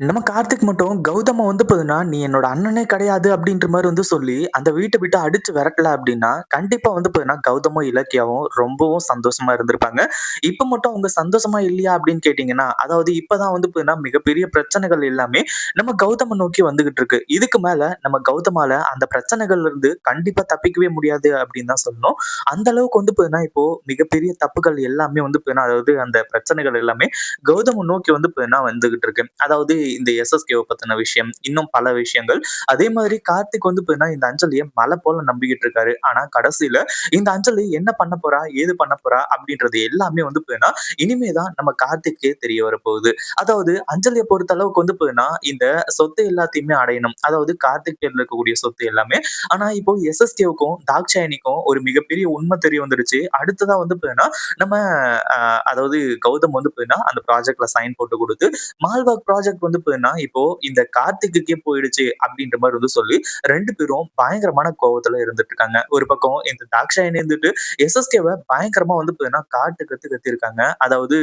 நம்ம கார்த்திக் மட்டும் கௌதம வந்து பாத்தீங்கன்னா, "நீ என்னோட அண்ணனே கிடையாது" அப்படின்ற மாரி வந்து சொல்லி, அந்த வீட்ட விட்டு அடிச்சு விரட்டல அப்படின்னா, கண்டிப்பா வந்து பாத்தீங்கன்னா, கௌதமும், இலக்கியாவும் ரொம்பவும் சந்தோஷமா இருந்திருப்பாங்க. இப்ப மட்டும் அவங்க சந்தோஷமா இல்லையா அப்படின்னு கேட்டீங்கன்னா, அதாவது இப்ப தான் வந்து பாத்தீங்கன்னா, மிகப்பெரிய பிரச்சனைகள் எல்லாமே நம்ம கௌதம நோக்கி வந்துகிட்டு இருக்கு. இதுக்கு மேல நம்ம கௌதமால அந்த பிரச்சனைகள்ல இருந்து கண்டிப்பா தப்பிக்கவே முடியாது அப்படின்னு தான் சொல்லணும். அந்த அளவுக்கு வந்து பாத்தீங்கன்னா, இப்போ மிகப்பெரிய தப்புகள் எல்லாமே வந்து பாத்தீங்கன்னா, அதாவது அந்த பிரச்சனைகள் எல்லாமே கௌதம நோக்கி வந்து பாத்தீங்கன்னா வந்துகிட்டு இருக்கு. அதாவது இந்த எஸ்எஸ்கேவ பத்தின விஷயம், இன்னும் பல விஷயங்கள். அதே மாதிரி கார்த்திக் வந்து பார்த்தீங்கன்னா, இந்த அஞ்சலியை மலை போல நம்பிக்கிட்டு இருக்காரு. ஆனா கடைசியில இந்த அஞ்சலி என்ன பண்ண போறா? ஏது பண்ண போறா? அப்படின்றது எல்லாமே வந்து பார்த்தீங்கன்னா, இனிமேதான் நம்ம கார்த்திக்கே தெரிய வரப்போகுது. அதாவது அஞ்சலியை பொறுத்த அளவுக்கு வந்து பார்த்தீங்கன்னா, இந்த சொத்து எல்லாத்தையுமே அடையணும். அதாவது கார்த்திக் பேர்ல இருக்கக்கூடிய சொத்து எல்லாமே. ஆனா இப்போ எஸ்எஸ்கேவுக்கும், தாக்ஷாயணிக்கும் ஒரு மிகப்பெரிய உண்மை தெரிய வந்துருச்சு. அடுத்ததா வந்து பார்த்தீங்கன்னா, நம்ம அதாவது கௌதம் வந்து பார்த்தீங்கன்னா, அந்த ப்ராஜெக்ட்ல சைன் போட்டு கொடுத்து மால்வாக் ப்ராஜெக்ட் வந்து பார்த்தீங்கன்னா, இப்போ இந்த கார்த்திக்குக்கே போயிடுச்சு அப்படின்ற மாதிரி வந்து சொல்லி ரெண்டு பேரும் பயங்கரமான கோவத்துல இருந்துட்டு இருக்காங்க. ஒரு பக்கம் இந்த தாக்ஷாயணி இருந்துட்டு எஸ்எஸ்கேவை பயங்கரமா வந்து போதுன்னா காட்டு கத்து கத்தியிருக்காங்க. அதாவது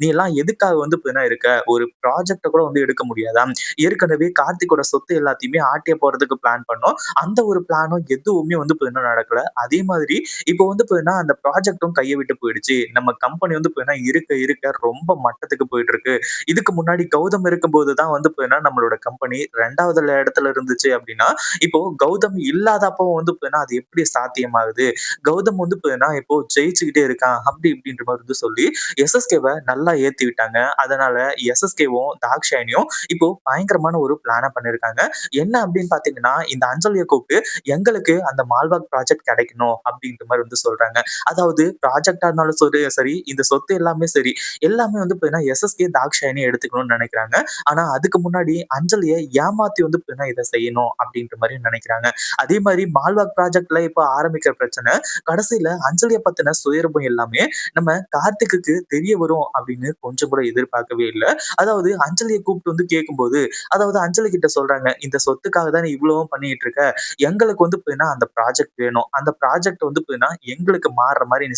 "நீ எல்லாம் எதுக்காக வந்து பார்த்தீங்கன்னா இருக்க? ஒரு ப்ராஜெக்ட்ட கூட வந்து எடுக்க முடியாதா? ஏற்கனவே கார்த்திகோட சொத்து எல்லாத்தையுமே ஆட்டிய போறதுக்கு பிளான் பண்ணோம். அந்த ஒரு பிளானும் எதுவுமே வந்து போதுன்னா நடக்கல. அதே மாதிரி இப்போ வந்து போதுன்னா அந்த ப்ராஜெக்டும் கையை விட்டு போயிடுச்சு. நம்ம கம்பெனி வந்து போதுன்னா இருக்க இருக்க ரொம்ப மட்டத்துக்கு போயிட்டு இருக்கு. இதுக்கு முன்னாடி கௌதம் இருக்கும்போது தான் வந்து பார்த்தீங்கன்னா, நம்மளோட கம்பெனி ரெண்டாவது இடத்துல இருந்துச்சு அப்படின்னா, இப்போ கௌதம் இல்லாதப்போ வந்து பார்த்தீங்கன்னா, அது எப்படி சாத்தியமாகுது? கௌதம் வந்து பார்த்தீங்கன்னா, இப்போ ஜெயிச்சுக்கிட்டே இருக்கான். அப்படி இப்படின்ற மாதிரி வந்து சொல்லி எஸ்எஸ்கேவை நல்லா ஏத்தி விட்டாங்க. அதனால எஸ்எஸ்கேவும், தாக்ஷாயினியும் இப்போ பயங்கரமான ஒரு பிளான பண்ணிருக்காங்க என்ன அப்படின்னு பாத்தீங்கன்னா இந்த அஞ்சலிய கூப்பிட்டு எங்களுக்கு அந்த மால்வாக் ப்ராஜெக்ட் கிடைக்கணும் அப்படின்ற மாதிரி வந்து சொல்றாங்க. அதாவது ப்ராஜெக்ட்டா இருந்தாலும் சரி சரி, இந்த சொத்து எல்லாமே சரி, எல்லாமே வந்து பார்த்தீங்கன்னா, எஸ்எஸ்கே, தாக்ஷாயினி எடுத்துக்கணும்னு நினைக்கிறாங்க. ஆனா அதுக்கு முன்னாடி அஞ்சலிய ஏமாத்தி வந்து இதை செய்யணும் அப்படின்ற மாதிரி நினைக்கிறாங்க. அதே மாதிரி மால்வாக் ப்ராஜெக்ட்ல இப்ப ஆரம்பிக்கிற பிரச்சனை, கடைசியில அஞ்சலிய பத்தின சுயரூபம் எல்லாமே நம்ம கார்த்திக்கு தெரிய வரும் அப்படின்னு கொஞ்சம் கூட எதிர்பார்க்கவே இல்லை அதாவது அஞ்சலியை கூப்பிட்டு வந்து கேட்கும்போது, அதாவது அஞ்சலி கிட்ட சொல்றாங்க, "இந்த சொத்துக்காக தான் இவ்வளவும் பண்ணிட்டு இருக்க. எங்களுக்கு வந்து அந்த ப்ராஜெக்ட் வேணும். அந்த ப்ராஜெக்ட் வந்து பார்த்தீங்கன்னா, எங்களுக்கு மாறுற மாதிரி நீ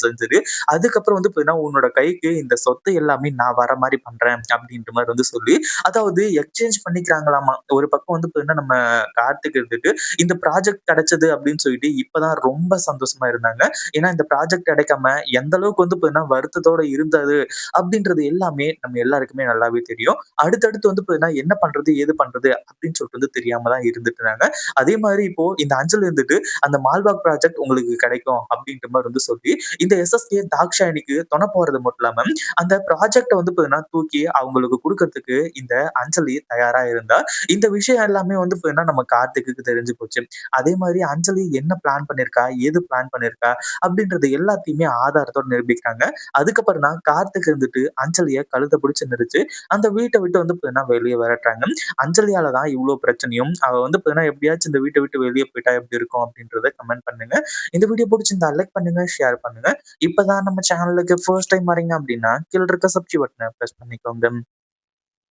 அதுக்கப்புறம் வந்து உன்னோட கைக்கு இந்த சொத்து எல்லாமே நான் வர மாதிரி பண்றேன்." அப்படின்ற மாதிரி வந்து சொல்லி, அதாவது எக்ஸ்சேஞ்ச் பண்ணிக்கிறாங்களாமா. ஒரு பக்கம் வந்து பார்த்தீங்கன்னா, நம்ம கார்த்திக் இருந்துட்டு, இந்த ப்ராஜெக்ட் கிடைச்சது அப்படின்னு சொல்லிட்டு இப்பதான் ரொம்ப சந்தோஷமா இருந்தாங்க. ஏன்னா இந்த ப்ராஜெக்ட் கிடைக்காம எந்த அளவுக்கு வந்து பார்த்தீங்கன்னா, வருத்தத்தோட இருந்தது அப்படின்றது எல்லாமே நம்ம எல்லாருக்குமே நல்லாவே தெரியும். அடுத்தடுத்து வந்து பார்த்தீங்கன்னா, என்ன பண்றது? ஏது பண்றது? அப்படின்னு சொல்லிட்டு வந்து தெரியாம தான் இருந்துட்டு இருந்தாங்க. அதே மாதிரி இப்போ இந்த அஞ்சல் இருந்துட்டு, அந்த மால்பாக் ப்ராஜெக்ட் உங்களுக்கு கிடைக்கும் அப்படின்ற மாதிரி வந்து சொல்லி, இந்த எஸ்எஸ்கே, தாக்ஷாயணிக்கு துணை போறது மட்டும் இல்லாம, அந்த ப்ராஜெக்ட்ட வந்து பார்த்தீங்கன்னா, தூக்கி அவங்களுக்கு குடுக்கறதுக்கு இந்த அஞ்சலி தயாரா இருந்தா. இந்த விஷயம் எல்லாமே வந்து பார்த்தீங்கன்னா, நம்ம கார்த்திக்கு தெரிஞ்சு போச்சு. அதே மாதிரி அஞ்சலி என்ன பிளான் பண்ணியிருக்கா? ஏது பிளான் பண்ணியிருக்கா? அப்படின்றது எல்லாத்தையுமே ஆதாரத்தோட நிரூபிக்கிறாங்க. அதுக்கப்புறம் தான் கார்த்திக் இருந்துட்டு அஞ்சலிய கழுத்தை பிடிச்சு நிறுத்து அந்த வீட்டை விட்டு வந்து பார்த்தீங்கன்னா, வெளியே விரட்டுறாங்க. அஞ்சலியால தான் இவ்வளவு பிரச்சனையும். அவ வந்து பார்த்தீங்கன்னா, எப்படியாச்சும் இந்த வீட்டை விட்டு வெளியே போயிட்டா எப்படி இருக்கும்? அப்படின்றத கமெண்ட் பண்ணுங்க. இந்த வீடியோ பிடிச்சிருந்தா லைக் பண்ணுங்க, ஷேர் பண்ணுங்க. இப்பதான் நம்ம சேனலுக்கு ஃபர்ஸ்ட் டைம் வரீங்க அப்படின்னா, கீழே இருக்க சப்ஸ்கிரைப் பட்டனை ப்ரெஸ் பண்ணிக்கோங்க.